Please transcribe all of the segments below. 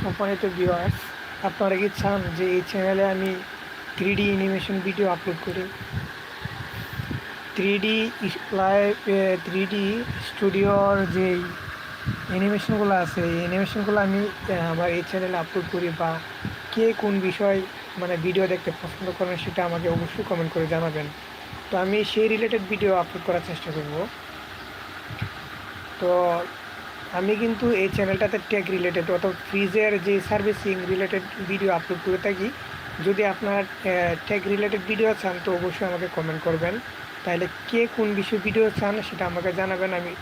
সম্মানিত ভিউয়ার্স আপনারা কি চান যে এই চ্যানেলে আমি three D animation video upload করি? Three D live three D স্টুডিওর যে অ্যানিমেশনগুলো আছে, এই অ্যানিমেশনগুলো আমি আমার এই চ্যানেলে আপলোড করি বা কে কোন বিষয় মানে ভিডিও দেখতে পছন্দ করেন সেটা আমাকে অবশ্যই কমেন্ট করে জানাবেন। তো আমি সেই রিলেটেড ভিডিও আপলোড করার চেষ্টা করব। তো আমি কিন্তু এই চ্যানেলটাতে টেক রিলেটেড অর্থাৎ ফ্রিজের যে সার্ভিসিং রিলেটেড ভিডিও আপলোড করে থাকি, যদি আপনার টেক রিলেটেড ভিডিও চান, তো অবশ্যই আমাকে কমেন্ট করবেন। তাহলে কে কোন বিষয়ে ভিডিও চান, সেটা আমাকে জানাবেন, আমি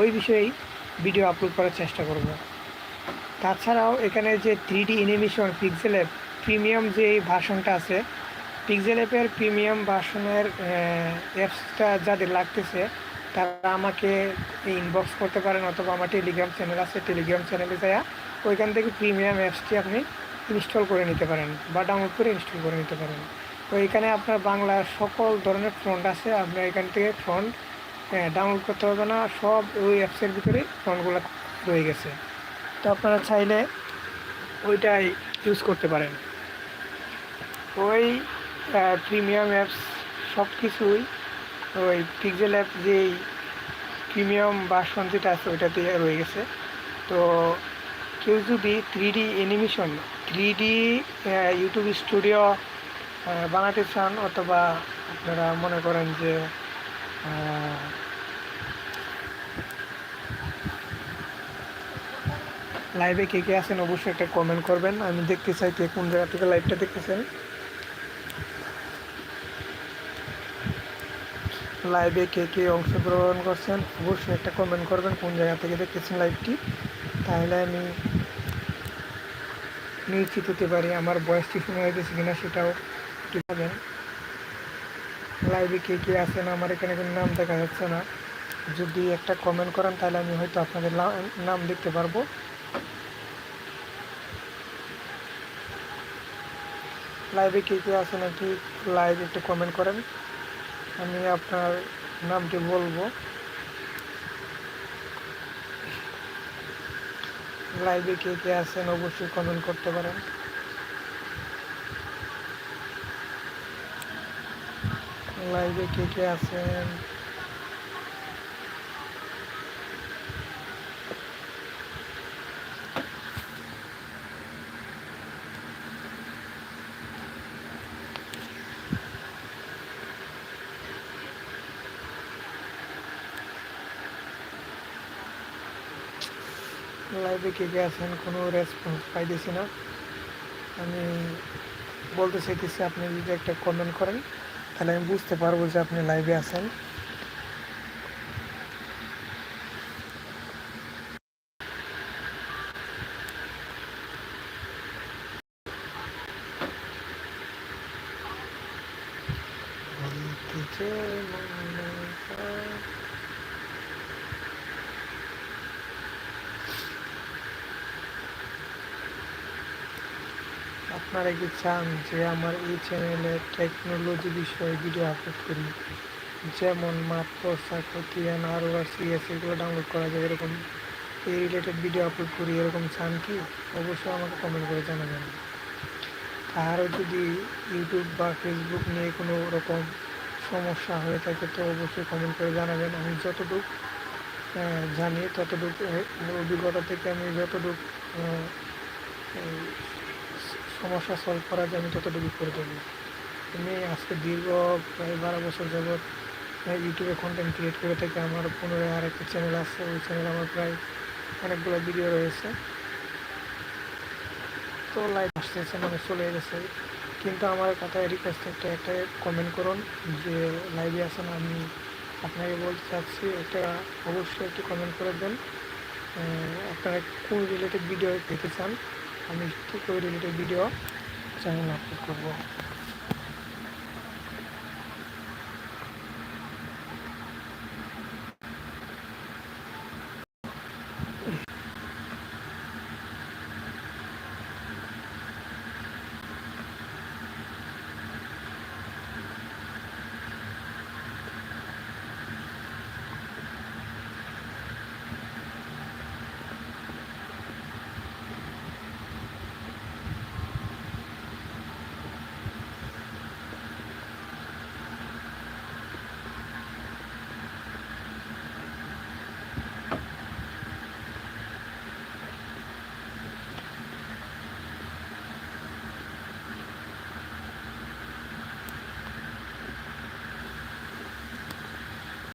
ওই বিষয়েই ভিডিও আপলোড করার চেষ্টা করব। তাছাড়াও এখানে যে three D animation pixel app premium যে ভার্সনটা আছে পিক্সেল অ্যাপের প্রিমিয়াম ভার্সনের অ্যাপসটা যাদের লাগতেছে তারা আমাকে ইনবক্স করতে পারেন অথবা আমার টেলিগ্রাম চ্যানেল আছে টেলিগ্রাম চ্যানেলে যায়া ওইখান থেকে প্রিমিয়াম অ্যাপসটি আপনি ইনস্টল করে নিতে পারেন বা ডাউনলোড করে ইনস্টল করে নিতে পারেন। তো এখানে আপনার বাংলার সকল ধরনের ফ্রন্ট আছে, আপনার এখান থেকে ফ্রন্ট ডাউনলোড করতে হবে না, সব ওই অ্যাপসের ভিতরে ফ্রন্টগুলো রয়ে গেছে। তো আপনারা চাইলে ওইটাই ইউজ করতে পারেন। ওই প্রিমিয়াম অ্যাপস সব কিছুই ওই পিক্সেল অ্যাপ যেই প্রিমিয়াম ভার্সন যেটা আছে, ওইটাতে রয়ে গেছে। তো কেউ যদি three D animation three D YouTube studio বানাতে চান অথবা আপনারা মনে করেন যে লাইভে কে কে আছেন অবশ্যই একটা কমেন্ট করবেন। আমি দেখতে চাই কে কোন জায়গা থেকে লাইভটা দেখতেছেন। লাইভে কে কে অংশগ্রহণ করছেন, অবশ্যই একটা কমেন্ট করবেন কোন জায়গা থেকে দেখতেছেন লাইভটি তাহলে আমি নিশ্চিত হতে পারি আমার বয়সটি শোনা হয়েছে কিনা সেটাও পাবেন লাইভে কে কে আছেন আমার এখানে কোনো নাম দেখা যাচ্ছে না। যদি একটা কমেন্ট করেন তাহলে আমি হয়তো আপনাদের নাম দেখতে পারব। লাইভে কে কে আছে নাকি লাইভ একটু কমেন্ট করেন। আমি আপনার নামটি বলব। লাইভে কে কে আছেন অবশ্যই কমেন্ট করতে পারেন। লাইভে কে কে আছেন? লাইভে কে কে আছেন কোনো রেসপন্স পাইতেছি না। আমি বলতে চাইতেছি, আপনি যদি একটা কমেন্ট করেন, তাহলে আমি বুঝতে পারব যে আপনি লাইভে আছেন। বলতে যে মনে হয় আপনারা কি চান যে আমার এই চ্যানেলে টেকনোলজি বিষয়ে ভিডিও আপলোড করি। যেমন মাপ পোশাক প্রতিয়ান আর সিএস এগুলো ডাউনলোড করা যায় এরকম। এই রিলেটেড ভিডিও আপলোড করি, এরকম চান কি? অবশ্যই আমাকে কমেন্ট করে জানাবেন। আরও যদি ইউটিউব বা ফেসবুক নিয়ে কোনো রকম সমস্যা হয়ে থাকে, তো অবশ্যই কমেন্ট করে জানাবেন। আমি যতটুকু জানি ততটুকু অভিজ্ঞতা থেকে আমি যতটুকু সমস্যা সলভ করা যায় আমি ততটুকু করে দেবো আমি আজকে দীর্ঘ প্রায় বারো বছর যাবৎ ইউটিউবে কন্টেন্ট ক্রিয়েট করে থাকি আমার পুনরায় আর একটা চ্যানেল আছে। ওই চ্যানেলে আমার প্রায় অনেকগুলো ভিডিও রয়েছে। তো লাইভ আসতেছে মানে চলে গেছে কিন্তু আমার কথায় রিকোয়েস্ট একটা একটা কমেন্ট করুন যে লাইভে আছেন, আমি আপনাকে বলতে চাচ্ছি, একটা অবশ্যই একটু কমেন্ট করে দেন। আপনারা কোন রিলেটেড ভিডিও পেতে চান আমি ঠিক করে রিলেটেড ভিডিও চ্যানেল আপলোড করব।